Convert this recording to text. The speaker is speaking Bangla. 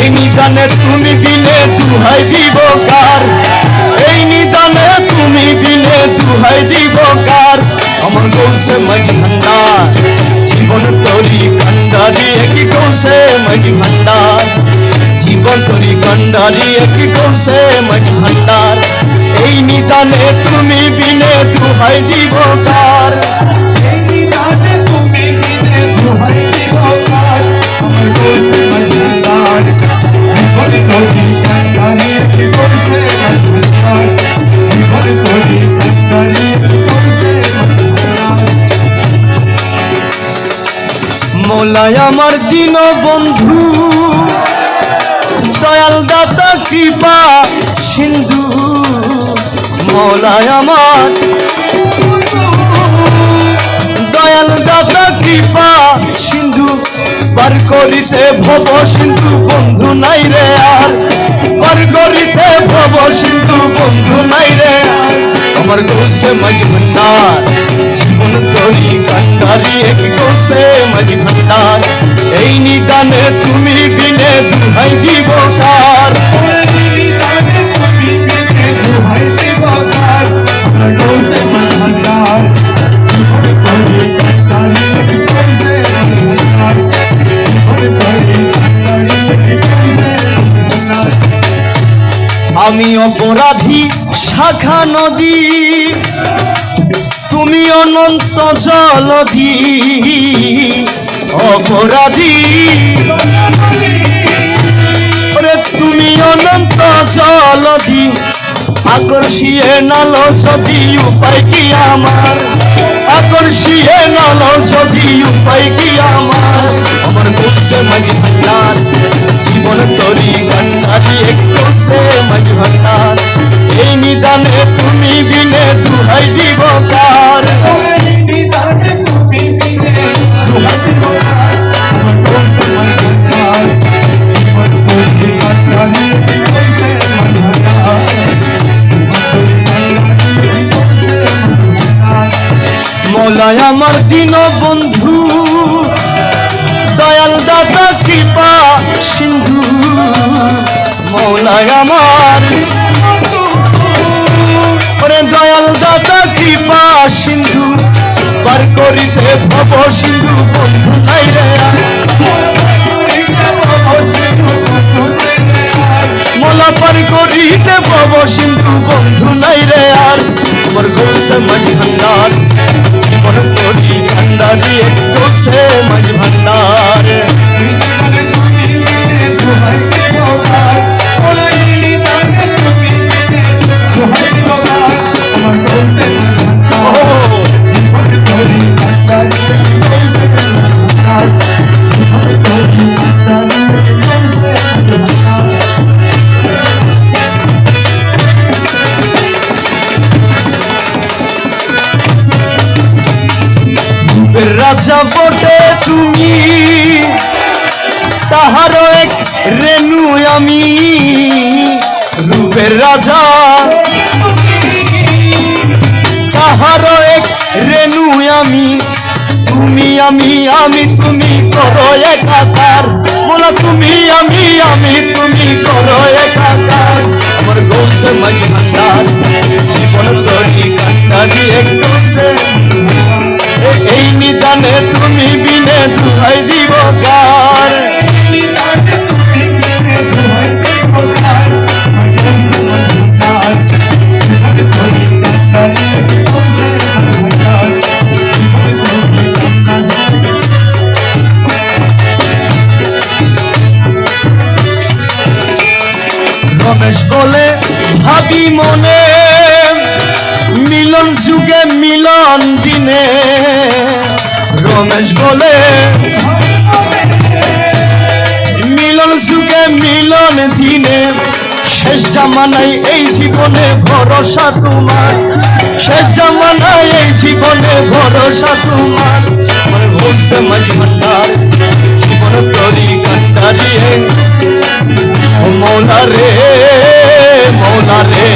এই নিদানে তুমি বিনে দুহাই দিব কার? এই নিদানে তুমি বিনে দুহাই দিব কার? আমার গৌসে মাঝি ভান্ডার, জীবন তরি কান্ডারি একই গৌসে মাঝি ভান্ডার। জীবন তরি কান্ডারি একই গৌসে মাঝি ভান্ডার। এই নিদানে তুমি বিনে দুহাই দিব কার? মোলায় আমার দিন বন্ধু। দয়াল দাতা কৃপা, সিন্ধু। মোলায় আমার। দয়াল দাতা কৃপা, সিন্ধু। পার করিতে ভব সিন্ধু, বন্ধু নাই রে আর। পার করিতে ভব সিন্ধু, বন্ধু নাই রে আর। আমার গোসে মাঝি ভান্ডার জীবন তরি কান্ডারি এক গোসে মাঝি ভান্ডার এই নিদানে তুমি বিনে আমি অপরাধী, শাখা নদী। তুমি অনন্ত জলধি, অপরাধী। তুমি অনন্ত জলধি, আকর্ষিয়ে নল যদি উপায় কি আমার? আকর্ষিয়ে নল যদি উপায় কি আমার? আমার বলছে মাঝি জীবন তরি ভান্ডারি একটু ভান্ডার মৌলায় আমার দিন বন্ধু করিতে ভব সিন্ধু বন্ধু নাই রে। মোলা পার করিতে ভব সিন্ধু বন্ধু নাই রে আর আমার গোসে মাঝ ভান্ডার জীবন করি ভান্ডারি গোসে মাঝ রাজা বটে তুমি। তাহারও এক রেণু আমি। রূপের রাজা। তাহারও এক রেণু আমি। তুমি আমি আমি তুমি করো একাকার। বলা তুমি আমি আমি তুমি করো একাকার। আমার গৌসে মাঝ ভান্ডার, জীবন তরি কান্ডারি এক গৌসে এই নিদানে তুমি বিনে দুহাই দিব কার? রমেশ বলে ভাবি মনে মিলন যুগে রমেশ বলে। মিলন সুখে মিলন দিনে। শেষ জামানাই এই জীবনে ভরসা তোমার। শেষ জামানাই এই জীবনে ভরসা তোমার। মানে ভুল সমাজ ভান্ডার জীবন তরি কান্ডা দিয়ে রে, মৌলা রে।